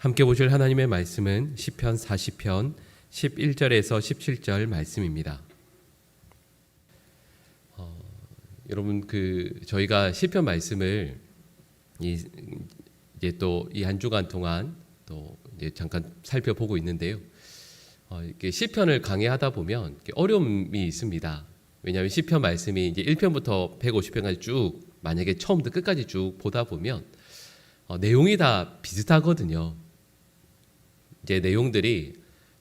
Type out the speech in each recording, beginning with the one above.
함께 보실 하나님의 말씀은 시편 40편 11절에서 17절 말씀입니다. 어, 여러분 그 저희가 시편 말씀을 이, 이제 또 이 한 주간 동안 또 이제 잠깐 살펴보고 있는데요. 어, 이렇게 시편을 강의하다 보면 어려움이 있습니다. 왜냐하면 시편 말씀이 이제 1편부터 150편까지 쭉 만약에 처음부터 끝까지 쭉 보다 보면 어, 내용이 다 비슷하거든요. 이제 내용들이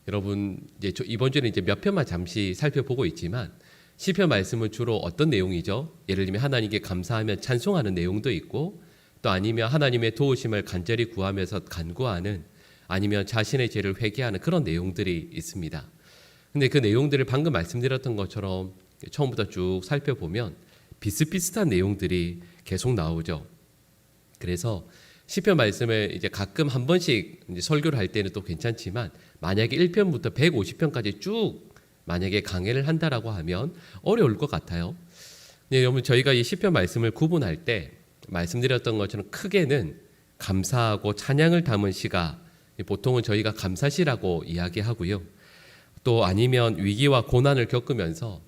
여러분 이제 저 이번 주는 이제 몇 편만 잠시 살펴보고 있지만 시편 말씀은 주로 어떤 내용이죠? 예를 들면 하나님께 감사하며 찬송하는 내용도 있고 또 아니면 하나님의 도우심을 간절히 구하면서 간구하는 아니면 자신의 죄를 회개하는 그런 내용들이 있습니다. 근데 그 내용들을 방금 말씀드렸던 것처럼 처음부터 쭉 살펴보면 비슷비슷한 내용들이 계속 나오죠. 그래서 시편 말씀을 이제 가끔 한 번씩 설교를 할 때는 또 괜찮지만 만약에 1편부터 150편까지 쭉 만약에 강해를 한다라고 하면 어려울 것 같아요. 네, 여러분 저희가 이 시편 말씀을 구분할 때 말씀드렸던 것처럼 크게는 감사하고 찬양을 담은 시가 보통은 저희가 감사시라고 이야기하고요. 또 아니면 위기와 고난을 겪으면서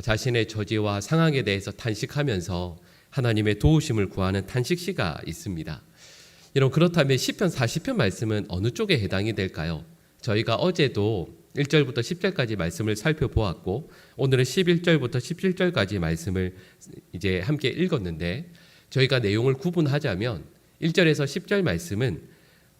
자신의 처지와 상황에 대해서 탄식하면서 하나님의 도우심을 구하는 탄식시가 있습니다. 여러분 그렇다면 시편 40편 말씀은 어느 쪽에 해당이 될까요? 저희가 어제도 1절부터 10절까지 말씀을 살펴보았고 오늘은 11절부터 17절까지 말씀을 이제 함께 읽었는데 저희가 내용을 구분하자면 1절에서 10절 말씀은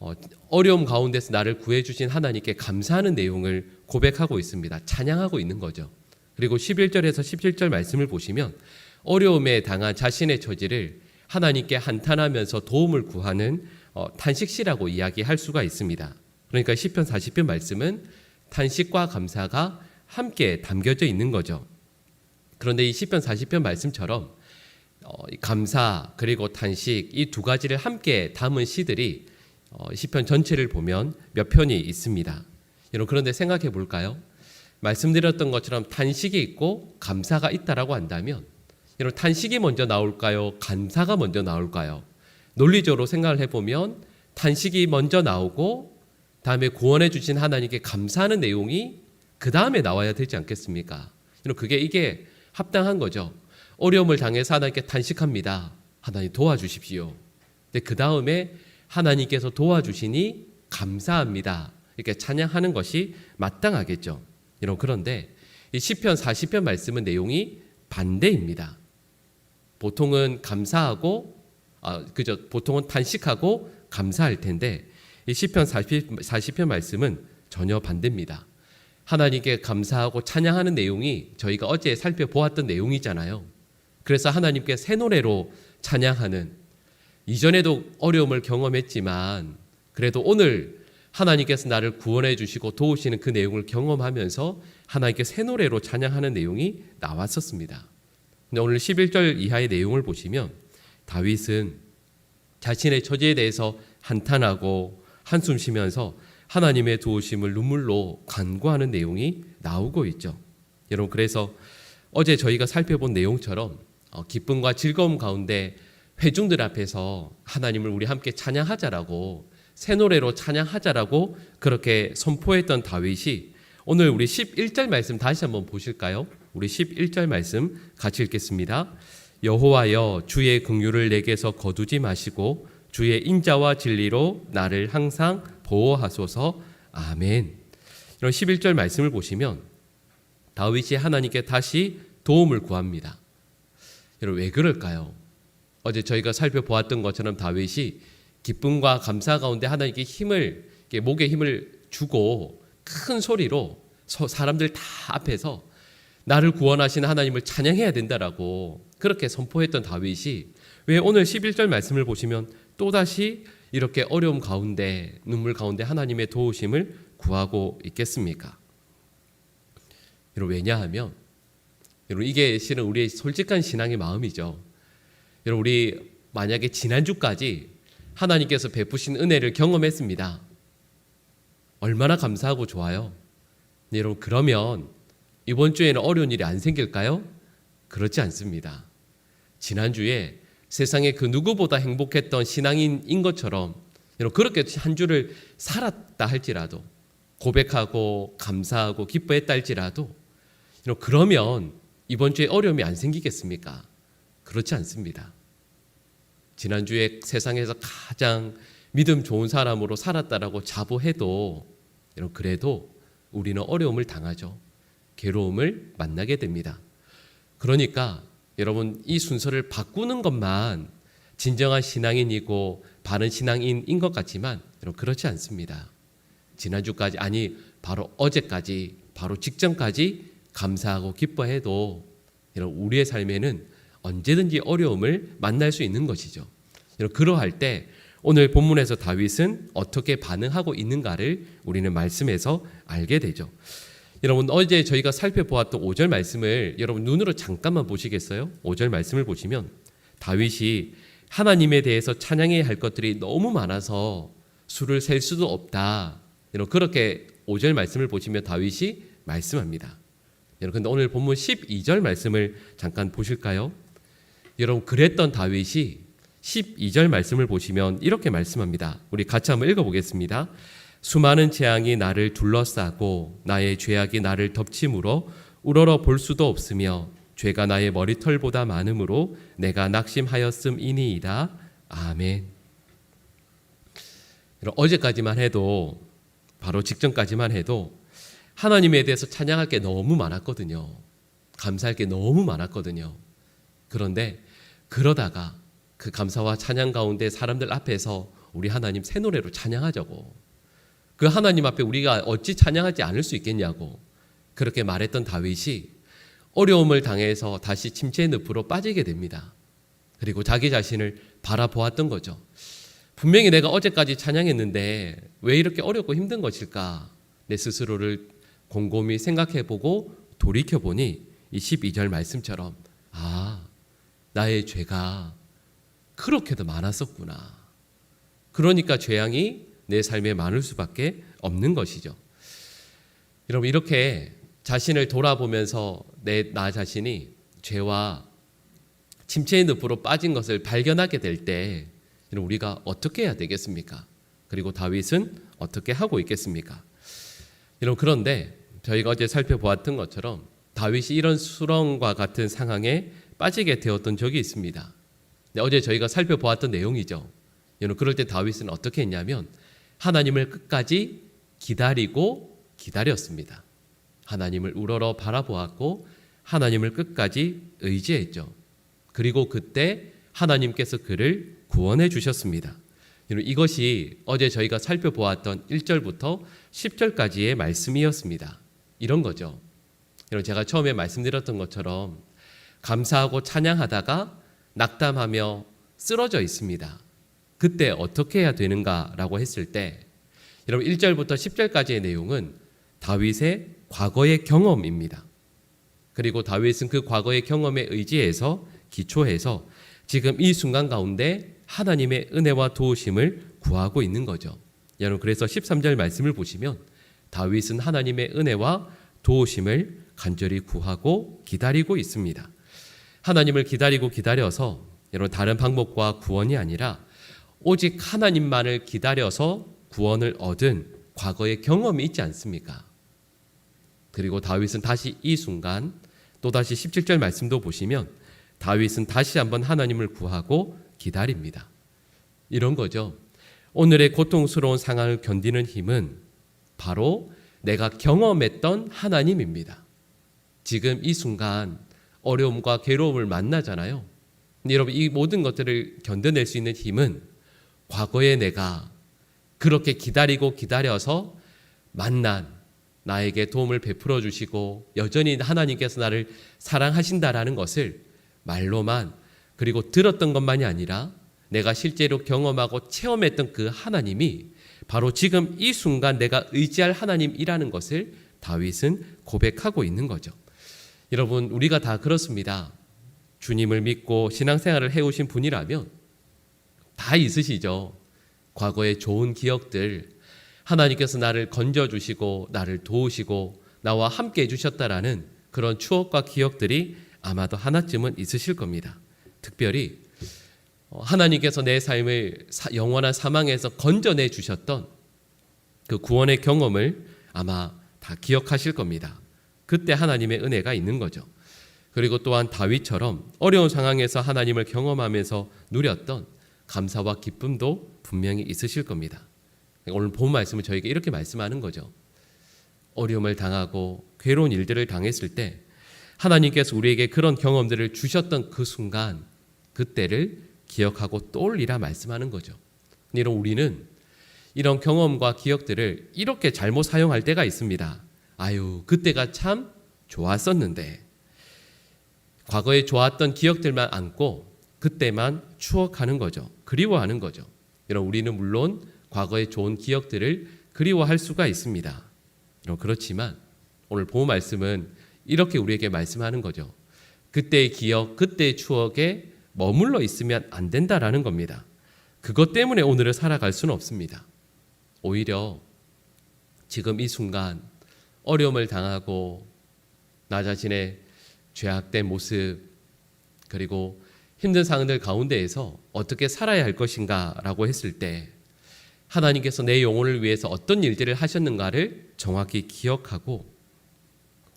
어, 어려움 가운데서 나를 구해 주신 하나님께 감사하는 내용을 고백하고 있습니다. 찬양하고 있는 거죠. 그리고 11절에서 17절 말씀을 보시면 어려움에 당한 자신의 처지를 하나님께 한탄하면서 도움을 구하는 어, 탄식시라고 이야기할 수가 있습니다. 그러니까 시편 40편 말씀은 탄식과 감사가 함께 담겨져 있는 거죠. 그런데 이 시편 40편 말씀처럼 어, 감사 그리고 탄식 이 두 가지를 함께 담은 시들이 어, 시편 전체를 보면 몇 편이 있습니다. 여러분 그런데 생각해 볼까요? 말씀드렸던 것처럼 탄식이 있고 감사가 있다라고 한다면 여러분 탄식이 먼저 나올까요? 감사가 먼저 나올까요? 논리적으로 생각을 해보면 탄식이 먼저 나오고 다음에 구원해 주신 하나님께 감사하는 내용이 그 다음에 나와야 되지 않겠습니까? 그게 이게 합당한 거죠. 어려움을 당해서 하나님께 탄식합니다. 하나님 도와주십시오. 그 다음에 하나님께서 도와주시니 감사합니다. 이렇게 찬양하는 것이 마땅하겠죠. 그런데 이 시편 40편 말씀은 내용이 반대입니다. 보통은 감사하고 아 그죠 보통은 탄식하고 감사할 텐데 이 시편 40, 40편 말씀은 전혀 반대입니다. 하나님께 감사하고 찬양하는 내용이 저희가 어제 살펴보았던 내용이잖아요. 그래서 하나님께 새 노래로 찬양하는 이전에도 어려움을 경험했지만 그래도 오늘 하나님께서 나를 구원해 주시고 도우시는 그 내용을 경험하면서 하나님께 새 노래로 찬양하는 내용이 나왔었습니다. 근데 오늘 11절 이하의 내용을 보시면 다윗은 자신의 처지에 대해서 한탄하고 한숨 쉬면서 하나님의 도우심을 눈물로 간구하는 내용이 나오고 있죠. 여러분 그래서 어제 저희가 살펴본 내용처럼 어, 기쁨과 즐거움 가운데 회중들 앞에서 하나님을 우리 함께 찬양하자라고 새 노래로 찬양하자라고 그렇게 선포했던 다윗이 오늘 우리 11절 말씀 다시 한번 보실까요? 우리 11절 말씀 같이 읽겠습니다. 여호와여 주의 긍휼을 내게서 거두지 마시고 주의 인자와 진리로 나를 항상 보호하소서. 아멘. 이런 11절 말씀을 보시면 다윗이 하나님께 다시 도움을 구합니다. 여러분 왜 그럴까요? 어제 저희가 살펴보았던 것처럼 다윗이 기쁨과 감사 가운데 하나님께 힘을 목에 힘을 주고 큰 소리로 사람들 다 앞에서 나를 구원하신 하나님을 찬양해야 된다라고 그렇게 선포했던 다윗이 왜 오늘 11절 말씀을 보시면 또다시 이렇게 어려움 가운데 눈물 가운데 하나님의 도우심을 구하고 있겠습니까? 여러분 왜냐하면 여러분 이게 실은 우리의 솔직한 신앙의 마음이죠. 여러분 우리 만약에 지난주까지 하나님께서 베푸신 은혜를 경험했습니다. 얼마나 감사하고 좋아요. 네, 여러분 그러면 이번 주에는 어려운 일이 안 생길까요? 그렇지 않습니다. 지난주에 세상에 그 누구보다 행복했던 신앙인인 것처럼 그렇게 한 주를 살았다 할지라도 고백하고 감사하고 기뻐했다 할지라도 그러면 이번 주에 어려움이 안 생기겠습니까? 그렇지 않습니다. 지난주에 세상에서 가장 믿음 좋은 사람으로 살았다라고 자부해도 그래도 우리는 어려움을 당하죠. 괴로움을 만나게 됩니다. 그러니까 여러분 이 순서를 바꾸는 것만 진정한 신앙인이고 바른 신앙인인 것 같지만 여러분 그렇지 않습니다. 지난주까지 아니 바로 어제까지 바로 직전까지 감사하고 기뻐해도 여러분 우리의 삶에는 언제든지 어려움을 만날 수 있는 것이죠. 여러분 그러할 때 오늘 본문에서 다윗은 어떻게 반응하고 있는가를 우리는 말씀에서 알게 되죠. 여러분 어제 저희가 살펴보았던 5절 말씀을 여러분 눈으로 잠깐만 보시겠어요? 5절 말씀을 보시면 다윗이 하나님에 대해서 찬양해야 할 것들이 너무 많아서 수를 셀 수도 없다. 여러분 그렇게 5절 말씀을 보시면 다윗이 말씀합니다. 여러분 근데 오늘 본문 12절 말씀을 잠깐 보실까요? 여러분 그랬던 다윗이 12절 말씀을 보시면 이렇게 말씀합니다. 우리 같이 한번 읽어 보겠습니다. 수많은 재앙이 나를 둘러싸고 나의 죄악이 나를 덮침으로 우러러 볼 수도 없으며 죄가 나의 머리털보다 많으므로 내가 낙심하였음이니이다. 아멘. 어제까지만 해도 바로 직전까지만 해도 하나님에 대해서 찬양할 게 너무 많았거든요. 감사할 게 너무 많았거든요. 그런데 그러다가 그 감사와 찬양 가운데 사람들 앞에서 우리 하나님 새 노래로 찬양하자고. 그 하나님 앞에 우리가 어찌 찬양하지 않을 수 있겠냐고. 그렇게 말했던 다윗이 어려움을 당해서 다시 침체의 늪으로 빠지게 됩니다. 그리고 자기 자신을 바라보았던 거죠. 분명히 내가 어제까지 찬양했는데 왜 이렇게 어렵고 힘든 것일까? 내 스스로를 곰곰이 생각해 보고 돌이켜 보니 이 12절 말씀처럼 아, 나의 죄가 그렇게도 많았었구나. 그러니까 죄양이 내 삶에 많을 수밖에 없는 것이죠. 여러분 이렇게 자신을 돌아보면서 내 나 자신이 죄와 침체의 늪으로 빠진 것을 발견하게 될 때 우리가 어떻게 해야 되겠습니까? 그리고 다윗은 어떻게 하고 있겠습니까? 여러분 그런데 저희가 어제 살펴보았던 것처럼 다윗이 이런 수렁과 같은 상황에 빠지게 되었던 적이 있습니다. 네, 어제 저희가 살펴보았던 내용이죠. 여러분 그럴 때 다윗은 어떻게 했냐면 하나님을 끝까지 기다리고 기다렸습니다. 하나님을 우러러 바라보았고 하나님을 끝까지 의지했죠. 그리고 그때 하나님께서 그를 구원해 주셨습니다. 이것이 어제 저희가 살펴보았던 1절부터 10절까지의 말씀이었습니다. 이런 거죠. 여러분 제가 처음에 말씀드렸던 것처럼 감사하고 찬양하다가 낙담하며 쓰러져 있습니다. 그때 어떻게 해야 되는가라고 했을 때 여러분 1절부터 10절까지의 내용은 다윗의 과거의 경험입니다. 그리고 다윗은 그 과거의 경험에 의지해서 기초해서 지금 이 순간 가운데 하나님의 은혜와 도우심을 구하고 있는 거죠. 여러분 그래서 13절 말씀을 보시면 다윗은 하나님의 은혜와 도우심을 간절히 구하고 기다리고 있습니다. 하나님을 기다리고 기다려서 여러분 다른 방법과 구원이 아니라 오직 하나님만을 기다려서 구원을 얻은 과거의 경험이 있지 않습니까? 그리고 다윗은 다시 이 순간 또 다시 17절 말씀도 보시면 다윗은 다시 한번 하나님을 구하고 기다립니다. 이런 거죠. 오늘의 고통스러운 상황을 견디는 힘은 바로 내가 경험했던 하나님입니다. 지금 이 순간 어려움과 괴로움을 만나잖아요. 여러분 이 모든 것들을 견뎌낼 수 있는 힘은 과거에 내가 그렇게 기다리고 기다려서 만난 나에게 도움을 베풀어 주시고 여전히 하나님께서 나를 사랑하신다라는 것을 말로만 그리고 들었던 것만이 아니라 내가 실제로 경험하고 체험했던 그 하나님이 바로 지금 이 순간 내가 의지할 하나님이라는 것을 다윗은 고백하고 있는 거죠. 여러분, 우리가 다 그렇습니다. 주님을 믿고 신앙생활을 해오신 분이라면 다 있으시죠. 과거의 좋은 기억들, 하나님께서 나를 건져주시고, 나를 도우시고, 나와 함께 해주셨다라는 그런 추억과 기억들이 아마도 하나쯤은 있으실 겁니다. 특별히 어, 하나님께서 내 삶을 사- 영원한 사망에서 건져내 주셨던 그 구원의 경험을 아마 다 기억하실 겁니다. 그때 하나님의 은혜가 있는 거죠. 그리고 또한 다윗처럼 어려운 상황에서 하나님을 경험하면서 누렸던 감사와 기쁨도 분명히 있으실 겁니다. 오늘 본 말씀은 저에게 이렇게 말씀하는 거죠. 어려움을 당하고 괴로운 일들을 당했을 때 하나님께서 우리에게 그런 경험들을 주셨던 그 순간 그때를 기억하고 떠올리라 말씀하는 거죠. 이런 우리는 이런 경험과 기억들을 이렇게 잘못 사용할 때가 있습니다. 아유, 그때가 참 좋았었는데 과거에 좋았던 기억들만 안고 그때만 추억하는 거죠. 그리워하는 거죠. 이런 우리는 물론 과거의 좋은 기억들을 그리워할 수가 있습니다. 여러분, 그렇지만 오늘 보호 말씀은 이렇게 우리에게 말씀하는 거죠. 그때의 기억, 그때의 추억에 머물러 있으면 안 된다라는 겁니다. 그것 때문에 오늘을 살아갈 수는 없습니다. 오히려 지금 이 순간 어려움을 당하고 나 자신의 죄악된 모습 그리고 힘든 상황들 가운데에서 어떻게 살아야 할 것인가라고 했을 때 하나님께서 내 영혼을 위해서 어떤 일들을 하셨는가를 정확히 기억하고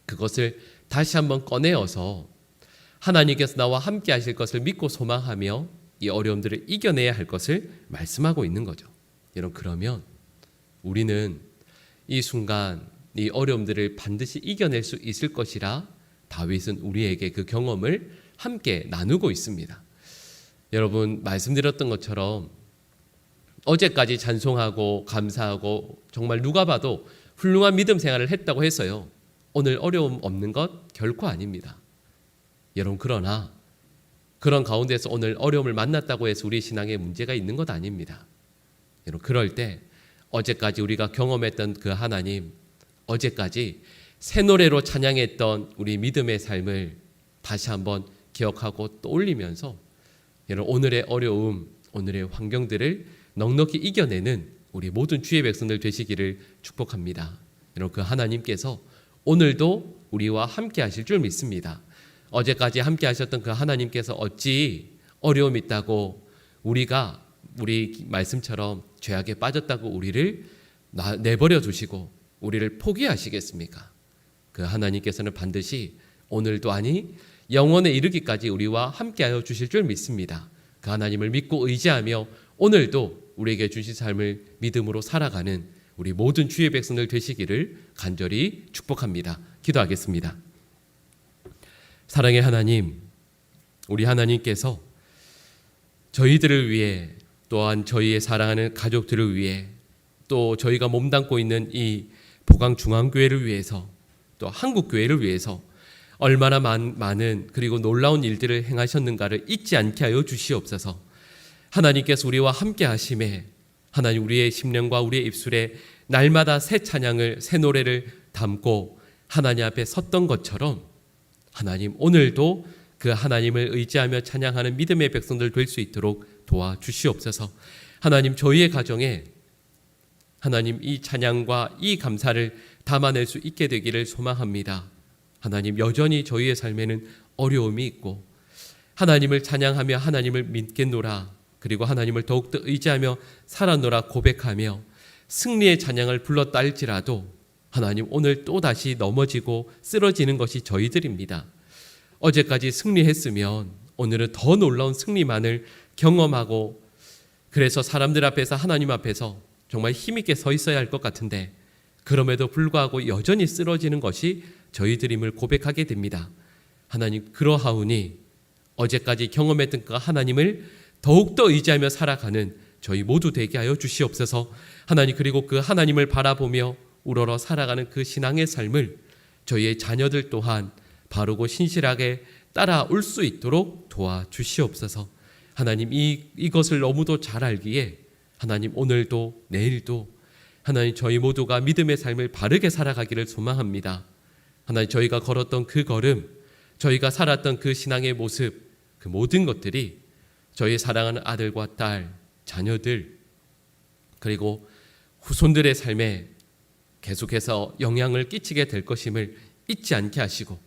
그것을 다시 한번 꺼내어서 하나님께서 나와 함께 하실 것을 믿고 소망하며 이 어려움들을 이겨내야 할 것을 말씀하고 있는 거죠. 여러분 그러면 우리는 이 순간 이 어려움들을 반드시 이겨낼 수 있을 것이라 다윗은 우리에게 그 경험을 함께 나누고 있습니다. 여러분 말씀드렸던 것처럼 어제까지 찬송하고 감사하고 정말 누가 봐도 훌륭한 믿음 생활을 했다고 해서요. 오늘 어려움 없는 것 결코 아닙니다. 여러분 그러나 그런 가운데서 오늘 어려움을 만났다고 해서 우리 신앙에 문제가 있는 것 아닙니다. 여러분 그럴 때 어제까지 우리가 경험했던 그 하나님 어제까지 새 노래로 찬양했던 우리 믿음의 삶을 다시 한번 기억하고 떠올리면서 오늘의 어려움, 오늘의 환경들을 넉넉히 이겨내는 우리 모든 주의 백성들 되시기를 축복합니다. 여러분 그 하나님께서 오늘도 우리와 함께 하실 줄 믿습니다. 어제까지 함께 하셨던 그 하나님께서 어찌 어려움 있다고 우리가 우리 말씀처럼 죄악에 빠졌다고 우리를 나- 내버려 두시고 우리를 포기하시겠습니까? 그 하나님께서는 반드시 오늘도 아니 영원에 이르기까지 우리와 함께하여 주실 줄 믿습니다. 그 하나님을 믿고 의지하며 오늘도 우리에게 주신 삶을 믿음으로 살아가는 우리 모든 주의 백성들 되시기를 간절히 축복합니다. 기도하겠습니다. 사랑의 하나님, 우리 하나님께서 저희들을 위해 또한 저희의 사랑하는 가족들을 위해 또 저희가 몸담고 있는 이 보강 중앙교회를 위해서 또 한국 교회를 위해서 얼마나 많, 많은 그리고 놀라운 일들을 행하셨는가를 잊지 않게 하여 주시옵소서. 하나님께서 우리와 함께 하심에 하나님 우리의 심령과 우리의 입술에 날마다 새 찬양을 새 노래를 담고 하나님 앞에 섰던 것처럼 하나님 오늘도 그 하나님을 의지하며 찬양하는 믿음의 백성들 될 수 있도록 도와 주시옵소서. 하나님 저희의 가정에 하나님 이 찬양과 이 감사를 담아낼 수 있게 되기를 소망합니다. 하나님 여전히 저희의 삶에는 어려움이 있고 하나님을 찬양하며 하나님을 믿겠노라 그리고 하나님을 더욱더 의지하며 살아노라 고백하며 승리의 찬양을 불렀다 할지라도 하나님 오늘 또 다시 넘어지고 쓰러지는 것이 저희들입니다. 어제까지 승리했으면 오늘은 더 놀라운 승리만을 경험하고 그래서 사람들 앞에서 하나님 앞에서 정말 힘있게 서 있어야 할 것 같은데 그럼에도 불구하고 여전히 쓰러지는 것이 저희들임을 고백하게 됩니다. 하나님 그러하오니 어제까지 경험했던 그 하나님을 더욱더 의지하며 살아가는 저희 모두 되게 하여 주시옵소서. 하나님 그리고 그 하나님을 바라보며 우러러 살아가는 그 신앙의 삶을 저희의 자녀들 또한 바르고 신실하게 따라올 수 있도록 도와 주시옵소서. 하나님 이 이것을 너무도 잘 알기에 하나님 오늘도 내일도 하나님 저희 모두가 믿음의 삶을 바르게 살아가기를 소망합니다. 하나님 저희가 걸었던 그 걸음, 저희가 살았던 그 신앙의 모습, 그 모든 것들이 저희 사랑하는 아들과 딸, 자녀들 그리고 후손들의 삶에 계속해서 영향을 끼치게 될 것임을 잊지 않게 하시고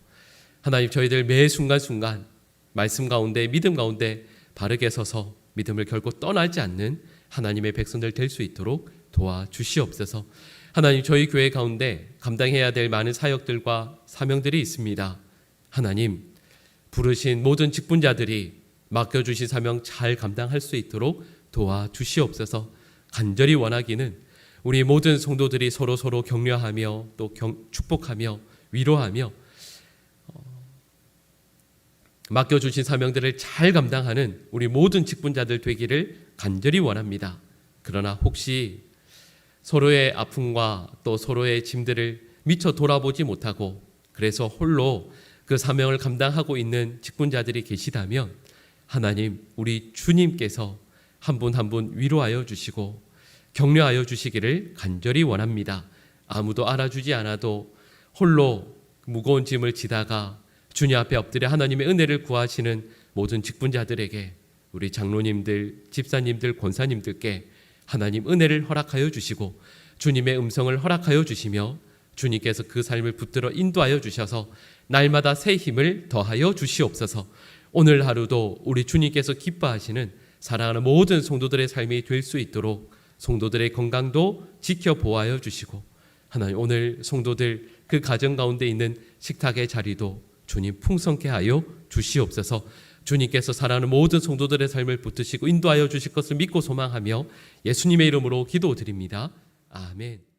하나님 저희들 매 순간순간 말씀 가운데 믿음 가운데 바르게 서서 믿음을 결코 떠나지 않는 하나님의 백성들 될 수 있도록 도와주시옵소서. 하나님 저희 교회 가운데 감당해야 될 많은 사역들과 사명들이 있습니다. 하나님 부르신 모든 직분자들이 맡겨주신 사명 잘 감당할 수 있도록 도와주시옵소서. 간절히 원하기는 우리 모든 성도들이 서로 서로 격려하며 또 경- 축복하며 위로하며 어, 맡겨주신 사명들을 잘 감당하는 우리 모든 직분자들 되기를 간절히 원합니다. 그러나 혹시 서로의 아픔과 또 서로의 짐들을 미처 돌아보지 못하고 그래서 홀로 그 사명을 감당하고 있는 직분자들이 계시다면 하나님 우리 주님께서 한 분 한 분 위로하여 주시고 격려하여 주시기를 간절히 원합니다. 아무도 알아주지 않아도 홀로 무거운 짐을 지다가 주님 앞에 엎드려 하나님의 은혜를 구하시는 모든 직분자들에게 우리 장로님들, 집사님들, 권사님들께 하나님 은혜를 허락하여 주시고 주님의 음성을 허락하여 주시며 주님께서 그 삶을 붙들어 인도하여 주셔서 날마다 새 힘을 더하여 주시옵소서. 오늘 하루도 우리 주님께서 기뻐하시는 사랑하는 모든 성도들의 삶이 될 수 있도록 성도들의 건강도 지켜 보아여 주시고 하나님 오늘 성도들 그 가정 가운데 있는 식탁의 자리도 주님 풍성케 하여 주시옵소서. 주님께서 사랑하는 모든 성도들의 삶을 붙드시고 인도하여 주실 것을 믿고 소망하며 예수님의 이름으로 기도드립니다. 아멘.